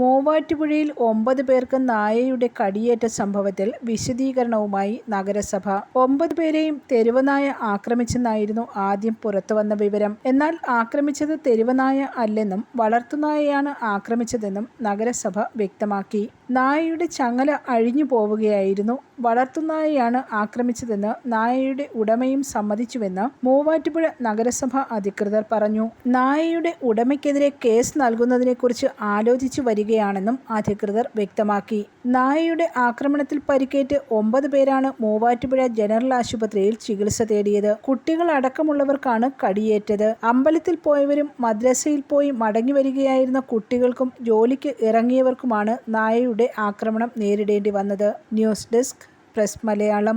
മൂവാറ്റുപുഴയിൽ ഒമ്പത് പേർക്ക് നായയുടെ കടിയേറ്റ സംഭവത്തിൽ വിശദീകരണവുമായി നഗരസഭ. ഒമ്പത് പേരെയും തെരുവനായ ആക്രമിച്ചെന്നായിരുന്നു ആദ്യം പുറത്തുവന്ന വിവരം. എന്നാൽ ആക്രമിച്ചത് തെരുവനായ അല്ലെന്നും വളർത്തുനായയാണ് ആക്രമിച്ചതെന്നും നഗരസഭ വ്യക്തമാക്കി. നായയുടെ ചങ്ങല അഴിഞ്ഞു പോവുകയായിരുന്നു. വളർത്തുനായയാണ് ആക്രമിച്ചതെന്ന് നായയുടെ ഉടമയും സമ്മതിച്ചുവെന്ന് മൂവാറ്റുപുഴ നഗരസഭ അധികൃതർ പറഞ്ഞു. നായയുടെ ഉടമയ്ക്കെതിരെ കേസ് നൽകുന്നതിനെക്കുറിച്ച് ആലോചിച്ചു വരികയാണെന്നും അധികൃതർ വ്യക്തമാക്കി. നായയുടെ ആക്രമണത്തിൽ പരിക്കേറ്റ് ഒമ്പത് പേരാണ് മൂവാറ്റുപുഴ ജനറൽ ആശുപത്രിയിൽ ചികിത്സ തേടിയത്. കുട്ടികൾ അടക്കമുള്ളവർക്കാണ് കടിയേറ്റത്. അമ്പലത്തിൽ പോയവരും മദ്രസയിൽ പോയി മടങ്ങി വരികയായിരുന്ന കുട്ടികൾക്കും ജോലിക്ക് ഇറങ്ങിയവർക്കുമാണ് നായയുടെ ആക്രമണം നേരിടേണ്ടി വന്നത്. News desk press Malayalam.